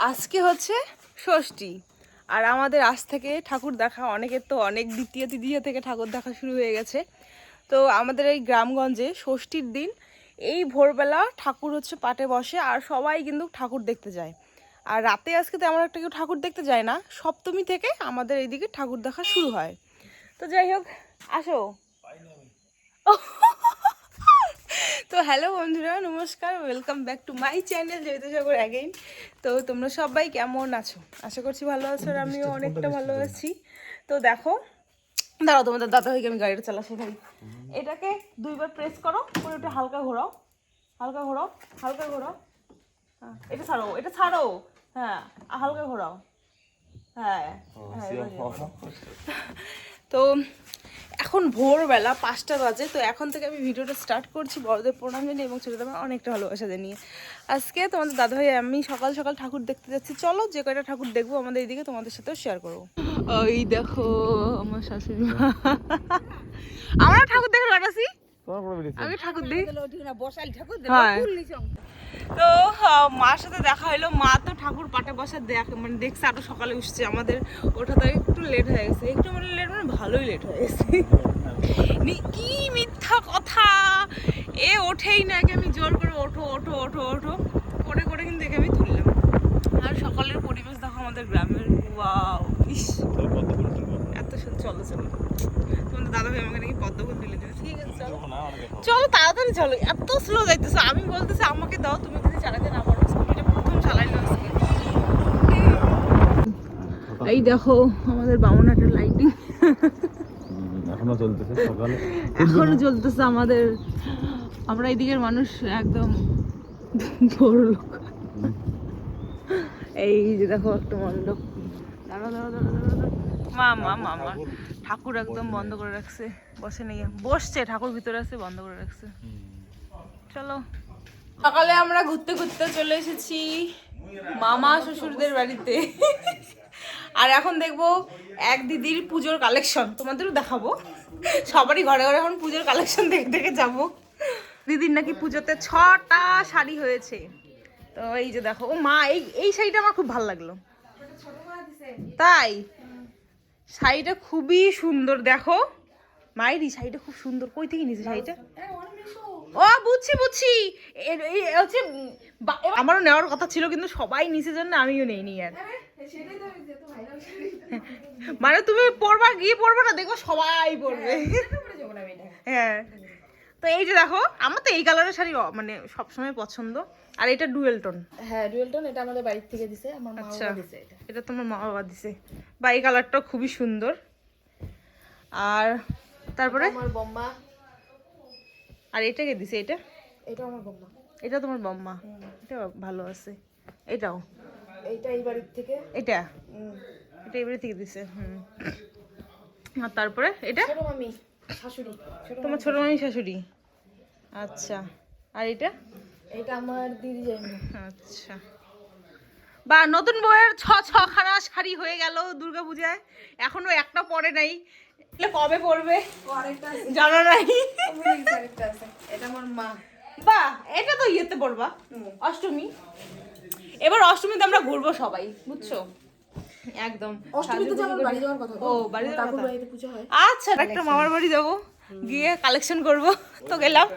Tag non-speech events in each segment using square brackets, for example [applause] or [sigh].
আজকে হচ্ছে ষষ্ঠী। আর আমাদের আজ থেকে ঠাকুর দেখা অনেকের তো অনেক দ্বিতীয় তৃতীয় থেকে ঠাকুর দেখা শুরু হয়ে গেছে। তো আমাদের এই গ্রামগঞ্জে ষষ্ঠীর দিন এই ভোরবেলা ঠাকুর হচ্ছে পাটে বসে আর সবাই কিন্তু ঠাকুর দেখতে যায়। আর রাতে আজকে তেমন একটা কেউ ঠাকুর দেখতে যায় না সপ্তমী থেকে আমাদের এইদিকে ঠাকুর দেখা শুরু হয়। তো যাই হোক আসো। [laughs] হ্যালো বন্ধুরা নমস্কার welcome back to my channel Joyito Sagar again তো তোমরা সবাই কেমন আছো? আশা করছি ভালো আছো আর আমিও অনেকটা ভালো আছি। তো দেখো দাঁড়াও তোমাদের দাদা ভাইকে আমি গাড়িটা চালা শেখাই এটাকে দুইবার প্রেস করো করে ওটা হালকা ঘোরাও হালকা ঘোরাও হালকা ঘোরাও। হ্যাঁ এটা ছাড়ো এটা ছাড়ো। হ্যাঁ হালকা ঘোরাও। হ্যাঁ হ্যাঁ তো এখন ভোরবেলা পাঁচটা বাজে তো এখন থেকে আমি ভিডিওটা স্টার্ট করছি বড়দের প্রণাম জানিয়ে এবং ছোটদের আমার অনেকটা ভালোবাসা জানিয়ে। আজকে তোমাদের দাদাভাই আমি সকাল সকাল ঠাকুর দেখতে যাচ্ছি। চলো যে কয়টা ঠাকুর দেখব আমাদের এইদিকে তোমাদের সাথেও শেয়ার করব। ওই দেখো আমার শাশুড়ি মা। আমরা ঠাকুর দেখে লাগাছি? আমি ঠাকুর দেখি। হ্যাঁ। তো মার সাথে দেখা হলো মা তো ঠাকুর পাটা বসা দেখ মানে দেখছে আরও সকালে উঠছে আমাদের। ওঠা তো একটু লেট হয়ে গেছে। একটু মানে লেট মানে ভালোই লেট হয়ে গেছে। কি মিথ্যা কথা? এ ওঠেই না আমি জোর করে ওঠো ওঠো ওঠো ওঠো। করে করে কিন্তু একে আমি তুললাম। আর সকালের পরিবেশ দেখো আমাদের গ্রামের। ওয়াও ইস। এত সুন্দর চলো চলো। তোমাদের দাদা ভাই আমাকে নাকি পদ্ম ফুল দিলে দেবে ঠিক আছে চলো। চলো তাড়াতাড়ি চলো। এত স্লো যাইতেছো আমি বলতেছি আমাকে দাও তুমি যদি চালাতে না পারো স্কুটিটা প্রথম চালাইলো আজকে এই দেখো আমাদের বামুনহাটের লাইটিং এখনও চলতেছে সকালে। এখনও চলতেছে আমাদের। আমরা এদিকের মানুষ একদম বড় লোক। এই যে দেখো একটা মণ্ডপ। দাঁড়া দাঁড়া দাঁড়া দাঁড়া দাঁড়া। মা মা মা মা। ঠাকুর একদম বন্ধ করে রাখছে। বসে নেই। বসছে ঠাকুর ভিতরে আছে বন্ধ করে রাখছে। চলো। সকালে আমরা ঘুরতে ঘুরতে চলে এসেছি মামা শ্বশুরদের বাড়িতে। আর এখন দেখব এক দিদির পুজোর কালেকশন তোমাদেরও দেখাবো। সবারই ঘরে ঘরে এখন পুজোর কালেকশন দেখে দেখে যাব। দিদির নাকি পুজোতে ছটা শাড়ি হয়েছে। তো এই যে দেখো, ও মা, এই এই শাড়িটা আমার খুব ভালো লাগল। তাই? শাড়িটা খুবই সুন্দর, দেখো। মায়েরই শাড়িটা খুব সুন্দর। কই থেকে নিয়েছে শাড়িটা? ও বুঝছি বুঝছি। হচ্ছে আমারও নেওয়ার কথা ছিল কিন্তু সবাই নিচে জন্য আমিও নেইনি আর। মানে তুমি পড়বা গিয়ে পড়বে না দেখো সবাই পড়বে। হ্যাঁ তো এই যে দেখো আমার তো এই কালারের শাড়ি মানে সবসময় পছন্দ। আর এটা ডুয়েল টোন। হ্যাঁ ডুয়েলটন এটা আমাদের বাড়ির থেকে দিছে আমার মা আচ্ছা দিছে এটা। এটা তোমার মা বাবা দিছে। বা এই কালারটা খুবই সুন্দর। আর তারপরে? আমার বম্মা আর এটা কে দিছে? এটা? এটা আমার বম্মা। এটা তোমার বম্মা? এটা ভালো আছে। এটাও? এইটা এই বাড়ির থেকে। এটা? এটা এবারে থেকে দিছে হুম। আর তারপরে? এটা? ছোট মামি শাশুড়ি। তোমার ছোট মামি শাশুড়ি? আচ্ছা। আর এটা? এটা আমার দিদি যাইনি আচ্ছা। বা নতুন বইয়ের ছ ছ ছখানা শাড়ি হয়ে গেল দুর্গা পূজায় এখনও একটা পরে নাই। কবে পরবে জানা নাই। এটা আমার মা। বা এটা তো ইয়েতে পড়বা। অষ্টমী। এবার অষ্টমীতে আমরা ঘুরবো সবাই বুঝছ? একদম। অষ্টমীতে বাড়ি ও বাড়ি যাওয়ার কাকুর কথা। বাড়িতে পুজো হয়। আচ্ছা একটা মামার বাড়ি যাব। গিয়ে কালেকশন করব। তো গেলাম।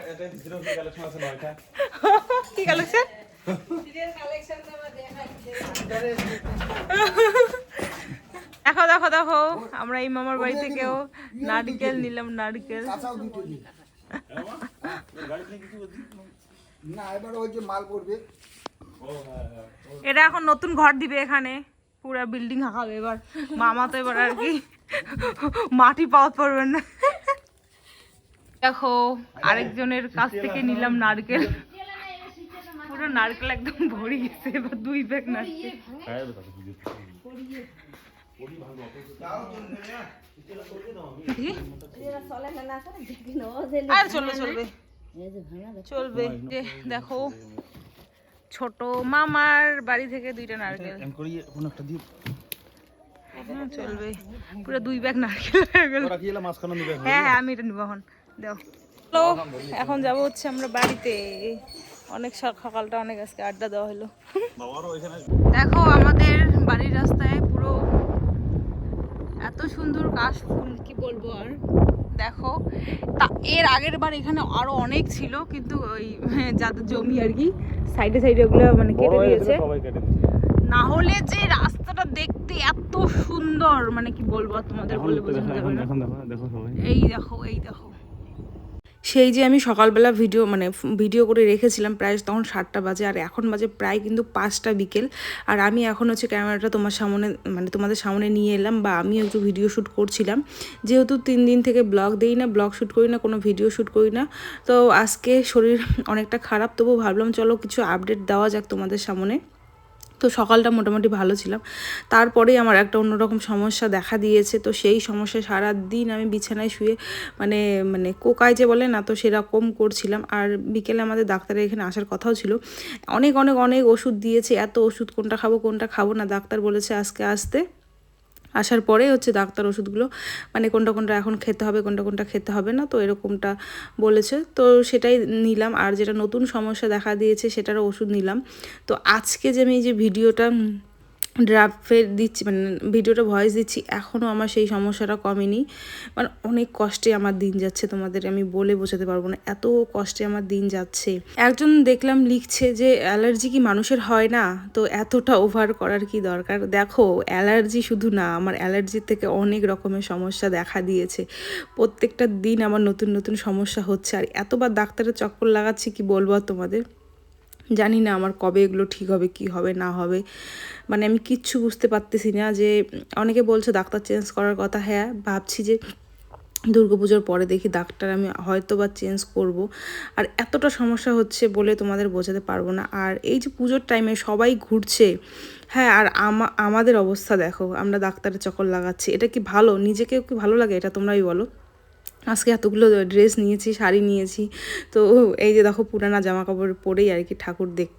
কি কালেকশন [laughs] [laughs] দেখো দেখো দেখো আমরা এই মামার বাড়ি থেকেও নারকেল নিলাম নারকেল। এটা এখন নতুন ঘর দিবে এখানে। পুরা বিল্ডিং হাঁকাবে এবার। মামা তো এবার আর কি মাটি পাওয়া পড়বে না। দেখো আরেকজনের কাছ থেকে নিলাম নারকেল। পুরো নারকেল একদম ভরে গেছে। এবার দুই ব্যাগ নারকেল? আর চলবে চলবে। চলবে যে দেখো। ছোট মামার বাড়ি থেকে দুইটা নারকেল। হ্যাঁ, চলবে। পুরো দুই ব্যাগ নারকেল হয়ে হ্যাঁ আমি এটা নিবো এখন। দাও। হ্যালো এখন যাব হচ্ছে আমরা বাড়িতে। অনেক সকালটা অনেক আজকে আড্ডা দেওয়া হলো। দেখো আমাদের বাড়ির এখানে দেখো সুন্দর কাশ ফুল কি বলব আর? দেখো তা এর আগের বার এখানে আরও অনেক ছিল কিন্তু ওই [laughs] যাদের জমি আর কি সাইডে সাইডে ওগুলো মানে কেটে দিয়েছে। না হলে যে রাস্তাটা দেখতে এত সুন্দর মানে কি বলব তোমাদের বলে তো বোঝানো যাবে না। এখন দেখো দেখো সবাই। এই দেখো এই দেখো। সেই যে আমি সকালবেলা ভিডিও মানে ভিডিও করে রেখেছিলাম প্রায় তখন সাতটা বাজে, আর এখন বাজে প্রায় কিন্তু পাঁচটা বিকেল। আর আমি এখন হচ্ছে ক্যামেরাটা তোমার সামনে মানে তোমাদের সামনে নিয়ে এলাম বা আমিও একটু ভিডিও শ্যুট করছিলাম। যেহেতু তিন দিন থেকে ব্লগ দিই না ব্লগ শ্যুট করি না, কোনো ভিডিও শ্যুট করি না। তো আজকে শরীর অনেকটা খারাপ তবু ভাবলাম চলো কিছু আপডেট দেওয়া যাক তোমাদের সামনে। তো সকালটা মোটামুটি ভালো ছিলাম। তারপরেই আমার একটা অন্যরকম সমস্যা দেখা দিয়েছে। তো সেই সমস্যা সারা দিন আমি বিছানায় শুয়ে মানে মানে কোকায় যে বলে না, তো সেরকম করছিলাম। আর বিকেলে আমাদের ডাক্তারের এখানে আসার কথাও ছিল। অনেক অনেক অনেক ওষুধ দিয়েছে। এত ওষুধ কোনটা খাব কোনটা খাব না? ডাক্তার বলেছে আজকে আসতে। আসার পরে হচ্ছে ডাক্তার ওষুধগুলো মানে কোনটা কোনটা এখন খেতে হবে, কোনটা কোনটা খেতে হবে না, তো এরকমটা বলেছে। তো সেটাই নিলাম, আর যেটা নতুন সমস্যা দেখা দিয়েছে সেটারও ওষুধ নিলাম। তো আজকে যে আমি এই যে ভিডিওটা ড্রাফের দিচ্ছি মানে ভিডিওটা ভয়েস দিচ্ছি এখনও আমার সেই সমস্যাটা কমেনি। মানে অনেক কষ্টে আমার দিন যাচ্ছে তোমাদের, আমি বলে বোঝাতে পারব না, এত কষ্টে আমার দিন যাচ্ছে। একজন দেখলাম লিখছে যে, অ্যালার্জি কি মানুষের হয় না? তো এতটা ওভার করার কি দরকার? দেখো, অ্যালার্জি শুধু না, আমার অ্যালার্জির থেকে অনেক রকমের সমস্যা দেখা দিয়েছে। প্রত্যেকটা দিন আমার নতুন নতুন সমস্যা হচ্ছে, আর এতবার ডাক্তারের চক্কর লাগাচ্ছি, কি বলব তোমাদের? জানি না আমার কবে এগুলো ঠিক হবে, কি হবে, না হবে। মানে আমি কিচ্ছু বুঝতে পারতেছি না যে, অনেকে বলছে ডাক্তার চেঞ্জ করার কথা হ্যাঁ ভাবছি যে দুর্গাপুজোর পরে দেখি ডাক্তার আমি হয়তো বা চেঞ্জ করব। আর এতটা সমস্যা হচ্ছে বলে তোমাদের বোঝাতে পারব না। আর এই যে পুজোর টাইমে সবাই ঘুরছে হ্যাঁ আর আমা, আমাদের অবস্থা দেখো, আমরা ডাক্তারের চক্কর লাগাচ্ছি, এটা কি ভালো? নিজেকেও কি ভালো লাগে? এটা তোমরাই বলো। আজকে এতগুলো ড্রেস নিয়েছি, শাড়ি নিয়েছি। তো এই যে দেখো পুরানা জামা কাপড় পরেই আর কি ঠাকুর দেখ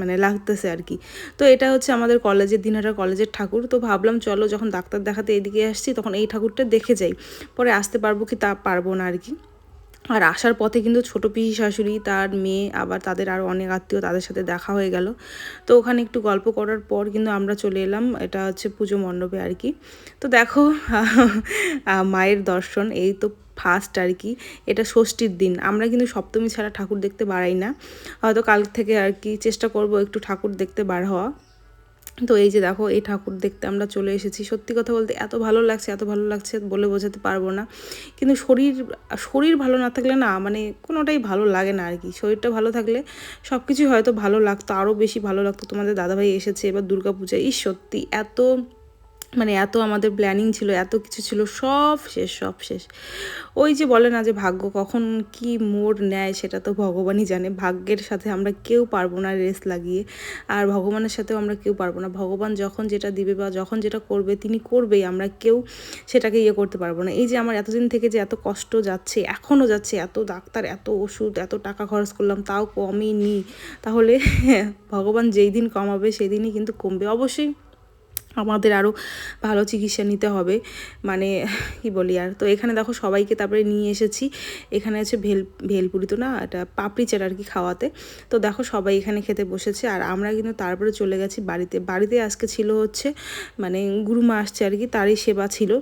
মানে লাগতেছে আর কি। তো এটা হচ্ছে আমাদের কলেজের দিন দিনহাটা কলেজের ঠাকুর। তো ভাবলাম চলো যখন ডাক্তার দেখাতে এদিকে আসছি তখন এই ঠাকুরটা দেখে যাই। পরে আসতে পারব কি তা পারব না আর কি। আর আসার পথে কিন্তু ছোটো পিসি শাশুড়ি, তার মেয়ে, আবার তাদের আরও অনেক আত্মীয় তাদের সাথে দেখা হয়ে গেল। তো ওখানে একটু গল্প করার পর কিন্তু আমরা চলে এলাম, এটা হচ্ছে পুজো মণ্ডপে আর কি। তো দেখো মায়ের দর্শন, এই তো ফার্স্ট আর কি, এটা ষষ্ঠীর দিন। আমরা কিন্তু সপ্তমী ছাড়া ঠাকুর দেখতে বাড়াই না। হয়তো কাল থেকে আর কি চেষ্টা করব একটু ঠাকুর দেখতে বার হওয়া। তো এই যে দেখো, এই ঠাকুর দেখতে আমরা চলে এসেছি। সত্যি কথা বলতে এত ভালো লাগছে, এত ভালো লাগছে বলে বোঝাতে পারব না। কিন্তু শরীর শরীর ভালো না থাকলে না মানে কোনোটাই ভালো লাগে না আর কি শরীরটা ভালো থাকলে সব কিছুই হয়তো ভালো লাগতো আরও বেশি ভালো লাগতো। তোমাদের দাদাভাই এসেছে, এবার দুর্গাপূজায়। এই সত্যি এত মানে এত আমাদের প্ল্যানিং ছিল, এত কিছু ছিল, সব শেষ সব শেষ। ওই যে বলে না যে ভাগ্য কখন কি মোড় নেয় সেটা তো ভগবানই জানে। ভাগ্যের সাথে আমরা কেউ পারব না রেস লাগিয়ে, আর ভগবানের সাথেও আমরা কেউ পারব না। ভগবান যখন যেটা দিবে বা যখন যেটা করবে, তিনি করবেই, আমরা কেউ সেটাকে ইয়ে করতে পারব না। এই যে আমার এতদিন থেকে যে এত কষ্ট যাচ্ছে, এখনও যাচ্ছে, এত ডাক্তার, এত ওষুধ, এত টাকা খরচ করলাম, তাও কমই নি। তাহলে [laughs] ভগবান যেই দিন কমাবে সেই দিনই কিন্তু কমবে। অবশ্যই আমাদের আরও ভালো চিকিৎসা নিতে হবে। মানে কি বলি আর? তো এখানে দেখো সবাইকে তারপরে নিয়ে এসেছি। এখানে আছে ভেল, ভেলপুরি তো না? এটা পাপড়ি চাট আর কি খাওয়াতে। তো দেখো সবাই এখানে খেতে বসেছে। আর আমরা কিন্তু তারপরে চলে গেছি বাড়িতে। বাড়িতে আজকে ছিল হচ্ছে মানে গুরুমা আসছে আর কি, তারই সেবা ছিল।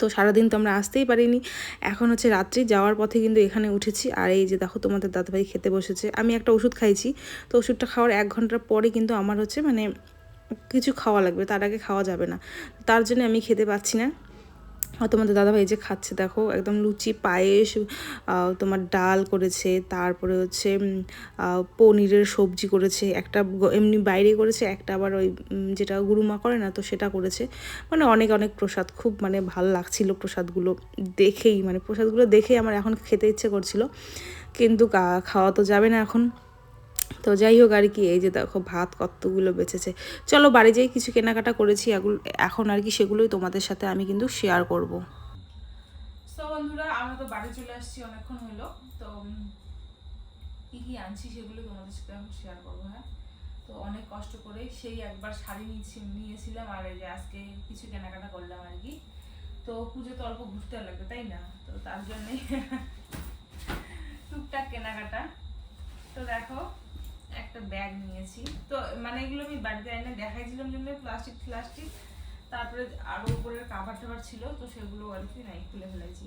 তো সারাদিন তো আমরা আসতেই পারিনি। এখন হচ্ছে রাত্রি, যাওয়ার পথে কিন্তু এখানে উঠেছি। আর এই যে দেখো তোমাদের দাদাভাই খেতে বসেছে। আমি একটা ওষুধ খাইছি। তো ওষুধটা খাওয়ার এক ঘণ্টার পরে কিন্তু আমার হচ্ছে মানে কিছু খাওয়া লাগবে, তার আগে খাওয়া যাবে না। তার জন্য আমি খেতে পাচ্ছি না। তোমাদের দাদাভাই যে খাচ্ছে, দেখো, একদম লুচি, পায়েস তোমার ডাল করেছে, তারপরে হচ্ছে পনিরের সবজি করেছে, একটা এমনি বাইরে করেছে, একটা আবার ওই যেটা গুরুমা করে না, তো সেটা করেছে। মানে অনেক অনেক প্রসাদ, খুব মানে ভালো লাগছিল প্রসাদগুলো দেখেই মানে প্রসাদগুলো দেখেই আমার এখন খেতে ইচ্ছে করছিল। কিন্তু খাওয়া তো যাবে না এখন। তো যাই হোক আর কি, এই যে দেখো ভাত কতগুলো বেঁচেছে। চলো বাড়ি যেয়ে কিছু কেনাকাটা করেছি এখন আর কি সেগুলোই তোমাদের সাথে আমি কিন্তু শেয়ার করব। তো বন্ধুরা, আমরা তো বাড়ি চলে আসছি, অনেকক্ষণ হলো। তো কি কি আনছি সেগুলো তোমাদের সাথে আমি শেয়ার করব হ্যাঁ? তো অনেক কষ্ট করে সেই একবার শাড়ি নিয়েছি, নিয়েছিলাম, আর এই যে আজকে কিছু কেনাকাটা করলাম আর কি। তো পুজো তো অল্প ঘুরতে লাগবে, তাই না? তো তার জন্যে [laughs] টুকটাক কেনাকাটা। তো দেখো একটা ব্যাগ নিয়েছি। তো মানে এগুলো আমি বাড়িতে এনে দেখাইছিলাম জন্য প্লাস্টিক প্লাস্টিক তারপরে আরও উপরের কাভার টাভার ছিল, তো সেগুলো আর কি নাই, খুলে ফেলেছি।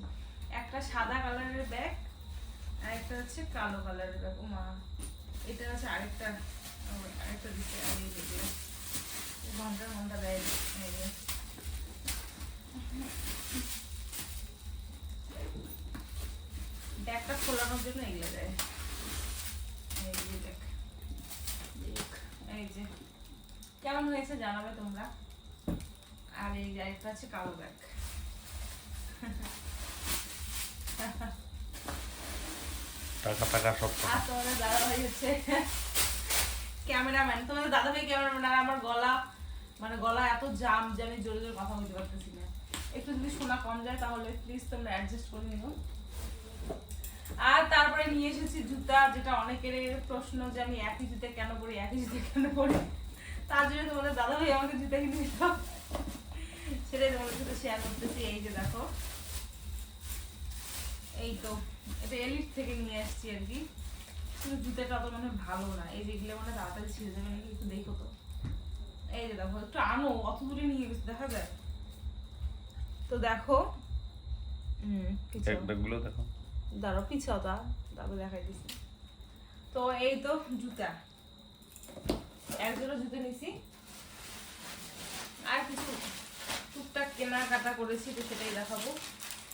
একটা সাদা কালারের ব্যাগ আর একটা হচ্ছে কালো কালারের ব্যাগ ও মা এটা হচ্ছে আরেকটা আরেকটা এই যে এগুলো। ঘণ্টা ঘণ্টা যে। ব্যাগটা খোলানোর জন্য এগুলো দেয় এই যে দেখ দেখ, এই যে কেমন হয়েছে জানাবে তোমরা? আর এই আরেকটা আছে কালো ব্যাগ। টাকা টাকা সব আর তোমাদের দাদা ভাই হচ্ছে ক্যামেরাম্যান। তোমাদের দাদা ভাই ক্যামেরাম্যান আর আমার গলা মানে গলা এত জাম যে আমি জোরে জোরে কথা বলতে পারতেছি না। একটু যদি শোনা কম যায় তাহলে প্লিজ তোমরা অ্যাডজাস্ট করে নিও। আর তারপরে নিয়ে এসেছি জুতা, যেটা অনেকের প্রশ্ন যে আমি একই জুতা কেন পরি, একই জুতা কেন পরি? তার জন্য তোমাদের দাদা ভাই আমাকে জুতা কিনে দিল সেটাই তোমাদের সাথে শেয়ার করতেছি। এই যে দেখো। এই তো, এটা এলিট থেকে নিয়ে আসছি আর কি। কিন্তু জুতাটা অত মানে ভালো না। এই যেগুলো মানে তাড়াতাড়ি ছিঁড়ে যাবে নাকি একটু দেখো তো। এই যে দেখো, একটু আনো, অত দূরে নিয়ে গেছে, দেখা যায়। তো দেখো। হুম দেখো। দাঁড়াও পিছাও তা তারপর দেখাই দিছি। তো এই তো জুতা। এক জোড়া জুতো নিছি। আর কিছু টুকটাক কেনাকাটা করেছি, তো সেটাই দেখাবো।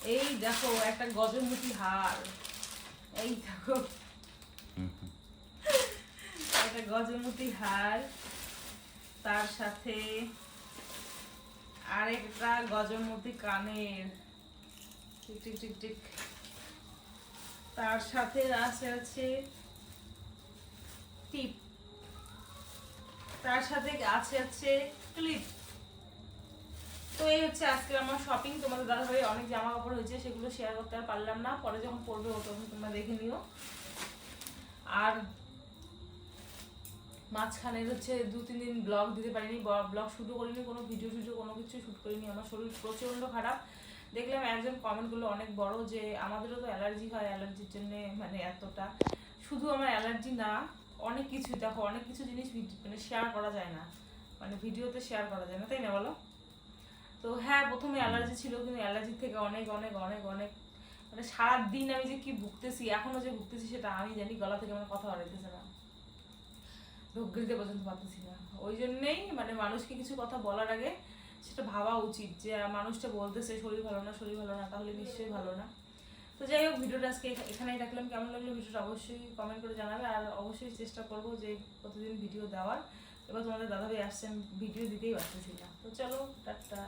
এই দেখো, একটা গজমুখী হার। এই দেখো। একটা গজমুখী হার। তার সাথে আরেকটা গজমতি কানের। Tick tick tick tick. তার সাথে আছে আছে টিপ। তার সাথে আছে আছে ক্লিপ। তো এই হচ্ছে আজকে আমার শপিং তোমাদের দাদা ভাই অনেক জামা কাপড় হয়েছে, সেগুলো শেয়ার করতে আর পারলাম না। পরে যখন পড়বে তখন তোমরা দেখে নিও। আর মাঝখানের হচ্ছে দু, তিন দিন ব্লগ দিতে পারিনি ব্লগ শুরু করিনি, কোনো ভিডিও টিডিও কোনো কিছু শ্যুট করিনি। আমার শরীর প্রচণ্ড খারাপ। দেখলাম একজন কমেন্ট করল অনেক বড় যে, আমাদেরও তো অ্যালার্জি হয় অ্যালার্জির জন্য মানে এতটা। শুধু আমার অ্যালার্জি না, অনেক কিছু দেখো, অনেক কিছু জিনিস মানে শেয়ার করা যায় না। মানে ভিডিওতে শেয়ার করা যায় না, তাই না বলো? তো হ্যাঁ প্রথমে অ্যালার্জি ছিল, কিন্তু অ্যালার্জি থেকে অনেক অনেক অনেক অনেক মানে সারাদিন আমি যে কি ভুগতেছি, এখনও যে ভুগতেছি সেটা আমি জানি, গলা থেকে আমার কথা হারাইতেছে না। ঢোক পর্যন্ত পারতেছি না। ওই জন্যেই মানে মানুষকে কিছু কথা বলার আগে সেটা ভাবা উচিত যে মানুষটা বলতেছে শরীর ভালো না, শরীর ভালো না, তাহলে নিশ্চয়ই ভালো না। তো যাই হোক, ভিডিওটা আজকে এখানেই রাখলাম। কেমন লাগল ভিডিওটা অবশ্যই কমেন্ট করে জানাবে। আর অবশ্যই চেষ্টা করব যে প্রতিদিন ভিডিও দেওয়ার। এবার তোমাদের দাদাভাই আসছেন ভিডিও দিতেই পারতেছি না। তো চলো, টাটা।